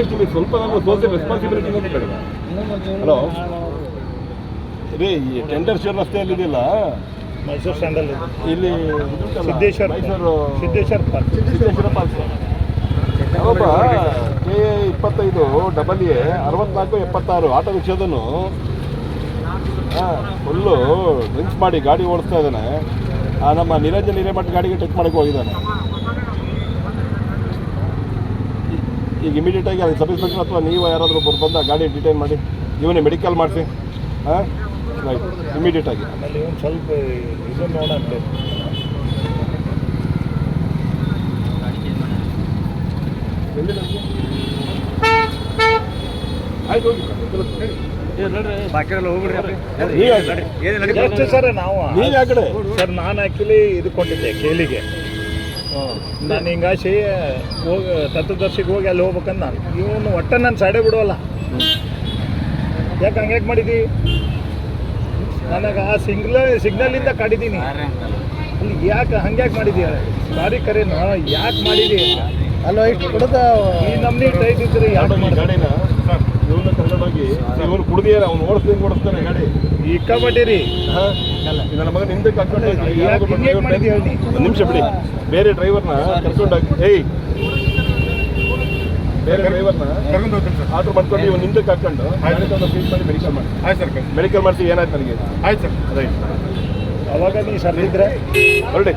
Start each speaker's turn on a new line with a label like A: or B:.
A: At least ನಿಮಗೆ ಸ್ವಲ್ಪ ನಾವು ಸೋಷಿಯಲ್ ರೆಸ್ಪಾನ್ಸಿಬಿಲಿಟಿ ಅಂತ ಕಡಿಮೆ ಹಲೋ ರೀ ಈ ಟೆಂಡರ್ ಶೇರ್ ರಸ್ತೆಯಲ್ಲಿ ಇದೆಯಲ್ಲ?
B: ಮೈಸೂರು ಸ್ಟ್ಯಾಂಡಲ್ಲಿ
A: ಇಲ್ಲಿ
B: ಸಿದ್ದೇಶ್ವರ
A: ಮೈಸೂರು
B: ಸಿದ್ದೇಶ್ವರ ಪಾರ್ಕ್.
A: ಸಿದ್ದೇಶ್ವರ ಪಾರ್ಕ್. ಒಬ್ಬ ಕೆ ಎ ಇಪ್ಪತ್ತೈದು ಡಬಲ್ ಎ ಅರವತ್ನಾಲ್ಕು ಎಪ್ಪತ್ತಾರು ಆಟೋ ರಿಕ್ಷಾದನು ಫುಲ್ಲು ಡ್ರಿಂಕ್ಸ್ ಮಾಡಿ ಗಾಡಿ ಓಡಿಸ್ತಾ ಇದ್ದಾನೆ. ಆ ನಮ್ಮ ನಿರಂಜನ್ ಹಿರೇಮಠ ಗಾಡಿಗೆ ಟಚ್ ಮಾಡಕ್ಕೆ ಹೋಗಿದ್ದಾನೆ ಈ- ಈಗ ಇಮಿಡಿಯೇಟಾಗಿ ಅಲ್ಲಿ ಸಬ್ ಇನ್ಸ್ಪೆಕ್ಟರ್ ಅಥವಾ ನೀವು ಯಾರಾದರೂ ಬಂದು ಆ ಗಾಡಿ ಡಿಟೈನ್ ಮಾಡಿ ಇವನೇ ಮೆಡಿಕಲ್ ಮಾಡಿಸಿ ಹಾಂ ರೈಟ್ ಇಮಿಡಿಯೇಟಾಗಿ
B: ಸ್ವಲ್ಪ ಇದು ನೋಡಂತೆ
A: ಆಯ್ತು ಹೋಗಿ.
B: ಎಷ್ಟು ಸರ್ ನಾವು ಸರ್ ನಾನು ಆ್ಯಕ್ಚುಲಿ ಇದು ಕೊಟ್ಟಿದ್ದೆ ಕೇಲಿಗೆ ನಾನು ಹಿಂಗಾಶಿ ಹೋಗಿ ತತ್ವದರ್ಶಿಗೆ ಹೋಗಿ ಅಲ್ಲಿ ಹೋಗ್ಬೇಕಂತ ನಾನು. ಇವನು ಒಟ್ಟ ನನ್ನ ಸೈಡೆ ಬಿಡೋಲ್ಲ. ಯಾಕೆ ಹಂಗ್ಯಾಕೆ ಮಾಡಿದಿ? ನನಗೆ ಆ ಸಿಗ್ನಲ್ ಸಿಗ್ನಲಿಂದ ಕಾಡಿದ್ದೀನಿ. ಅಲ್ಲಿ ಯಾಕೆ ಹಂಗ್ಯಾಕೆ ಮಾಡಿದಿ? ಸಾರಿ ಕರೇನು ಯಾಕೆ ಮಾಡಿದಿ? ಅಲ್ಲ ಇಷ್ಟು ಕುಡ್ದ ಈ ನಮ್ನಿ ಟೈಟ್ ಇದ್ರೆ ಯಾಕೆ
A: ಈ
B: ಮಾಡಿದ?
A: ಗಾಡಿನ ಇವನ್ನ ಕರ್ಕೊಂಡೋಗಿ ಇವನು ಕುಡ್ದಿಯಾರ ಅವ್ನು ಓಡಿಸ್ತೀನಿ ಓಡಿಸ್ತಾನೆ ಗಾಡಿ.
B: ಇಕ್ಕಬಟ್ಟಿರಿ
A: ಹಾ? ನನ್ನ ಮಗನ
B: ಮಾಡಿದ್ಯ ಹೇಳಿ?
A: ಒಂದು ನಿಮಿಷ ಬಿಡಿ. ಬೇರೆ ಡ್ರೈವರ್ನ ಕರ್ಕೊಂಡೋಗಿ ಏಯ್. ಬೇರೆ ಡ್ರೈವರ್ನ
C: ಕರ್ಕೊಂಡು ಹೋಗ್ತೀನಿ ಸರ್.
A: ಆರ್ಡರ್ ಮಾಡ್ಕೊಂಡು ಇವನು ಹಿಂದಕ್ಕೆ ಹಾಕೊಂಡು ಫೀಸ್ ಮಾಡಿ ಮೆಡಿಕಲ್ ಮಾಡಿ.
C: ಆಯ್ತು ಸರ್
A: ಮೆಡಿಕಲ್ ಮಾಡಿಸಿ ಏನಾಯ್ತು ನನಗೆ?
C: ಆಯ್ತು ಸರ್.
A: ರೈಟ್.
B: ಅವಾಗ ಸರ್ ಇದ್ರೆ
A: ಹೊರಡಿ.